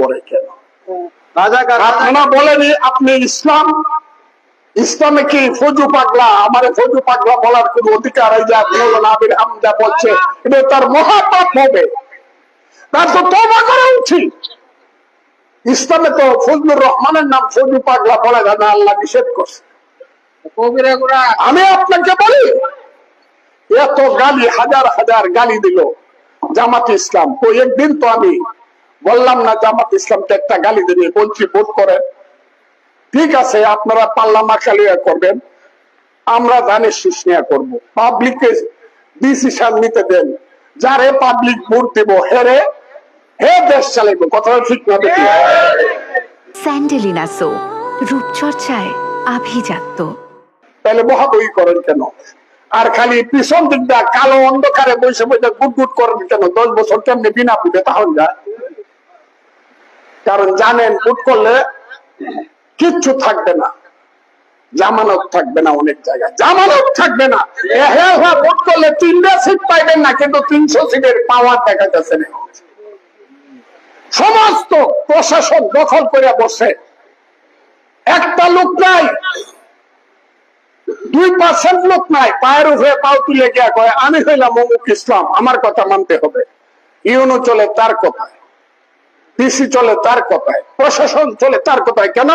করে কেন? আপনারা বলেনি আপনি ইসলাম ইসলামে কি ফজু পাগলা? আমার ফজু পাগলা বলার কোন অধিকার এই যে আব্দুল আবির হামদা বলছে এটা তার মহাপাপ হবে। তার তো তবা করা উচিত। ইসলামে তো ফজলুর রহমানের নাম ফজু পাগলা বলা যায় না আল্লাহ নিষেধ করছে। আমি আপনাকে বলি এত গালি হাজার হাজার গালি দিল জামাত ইসলাম। তো একদিন তো আমি বললাম না জামাত ইসলামকে একটা গালি দিবে বলছি ভোট করেন। ঠিক আছে আপনারা পাল্লা মাখালিয়া করবেন। আমরা ধানের শীষ নেওয়া করব। পাবলিককে ডিসিশন নিতে দেন। যারে পাবলিক ভোট দেবো হেরে হে দেশ চালাইবো। কথাটা ঠিক না দেখি। স্যান্ডেলিনা সো রূপচর্চায় আভিজাত্য। তাহলে মহাবই করেন কেন? আর খালি পিছন দিকটা কালো অন্ধকারে বসে বসে গুট গুট করেন কেন? দশ বছর কেমনি বিনা পুটে তাহলে? যায় কারণ জানেন গুট করলে কিচ্ছু থাকবে না। জামানত থাকবে না অনেক জায়গায়। জামানত থাকবে না। হ্যাঁ হ্যাঁ ভোট করলে তিনটা সিট পাইবেন না, কিন্তু তিনশো সিটের পাওয়ার দেখা যাচ্ছে না। সমস্ত প্রশাসন দখল করে বসে। একটা লোক নাই, দুই পার্সেন্ট লোক নাই, পায়ের উপরে পাও তুলে গিয়া কয়, আমি হইলাম অমুক ইসলাম, আমার কথা মানতে হবে। ইউনো চলে তার কথায়। পিসি চলে তার কথায়, প্রশাসন চলে তার কথায় কেন?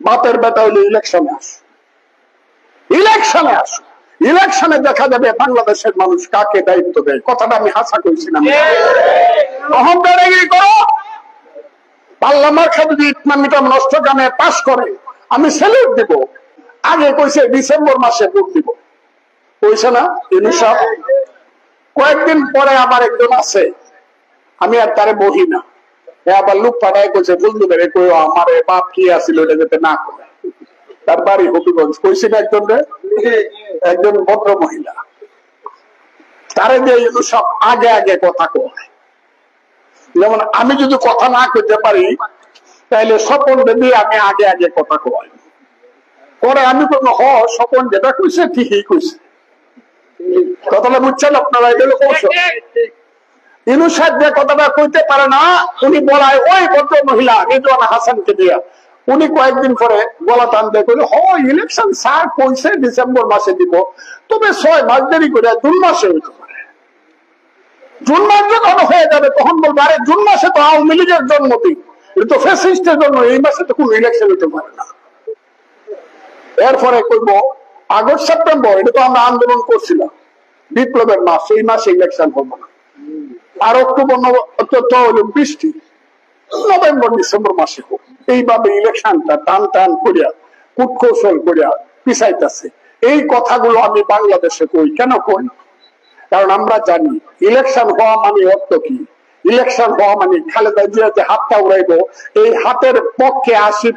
বাপের বেটা হইলে ইলেকশনে আস ইলেকশনে আস ইলেকশনে দেখা যাবে বাংলাদেশের মানুষ কাকে দায়িত্ব দেয়। কথাটা আমি হাসা করেছিলাম অহংকারী করো। পার্লামার যদি নষ্ট গানে পাশ করে, আমি স্যালুট দিব। আগে কইছে ডিসেম্বর মাসে ভোট দিব। কইছে না কয়েকদিন পরে আমার একজন আছে। আমি আর তারে বহি না। আবার লোক পাঠায় কইছে বুঝলি রে কই আমার বাপ কি আছিল ওটা যাতে না করে তার বাড়ি হবিগঞ্জ। কইছি না একজন রে? একজন ভদ্র মহিলা। তারে দিয়ে সব আগে আগে কথা কয়। যেমন আমি যদি কথা না করতে পারি তাহলে স্বপন দেবী আমি আগে আগে কথা কয়। পরে আমি কোনো হ, স্বপন যেটা কইছে, ঠিকই কইছে। কথাটা বুঝছেন আপনারা? এগুলো কৌশল ইনুসাদ যে কথাটা কইতে পারে না, উনি বলায়, ওই ভদ্র মহিলা রিজওয়ানা হাসানকে দিয়া। উনি কয়েকদিন পরে গলা টান দিয়ে হ ইলেকশন স্যার কইছে ডিসেম্বর মাসে দিব। তবে ছয় মাস দেরি করে, জুন মাসে হইতে পারে। জুন মাস যখন হয়ে যাবে, তখন বলব, আরে, জুন মাসে তো আওয়ামী লীগের জন্মদিন। তো ফেসিস্টের জন্য এই মাসে তো কোনো ইলেকশন হতে পারে না। এরপরে কইব, আগস্ট, সেপ্টেম্বর, এটা তো আমরা আন্দোলন করছিলাম। বিপ্লবের মাস, এই মাসে ইলেকশন হব না। আর অক্টোবর তো হলো বৃষ্টি। নভেম্বর, ডিসেম্বর মাসে হোক এইভাবে ইলেকশনটা টান টান করিয়া, কুটকৌশল করিয়া পিছাইতেছে। এই কথাগুলো আমি বাংলাদেশে কই, কেন কই কারণ আমরা জানি, ইলেকশন হওয়া মানে অর্থ কি? ইলেকশন হওয়া মানে খালেদা জিয়া যে হাতটা উড়াইবো, এই হাতের পক্ষে আশি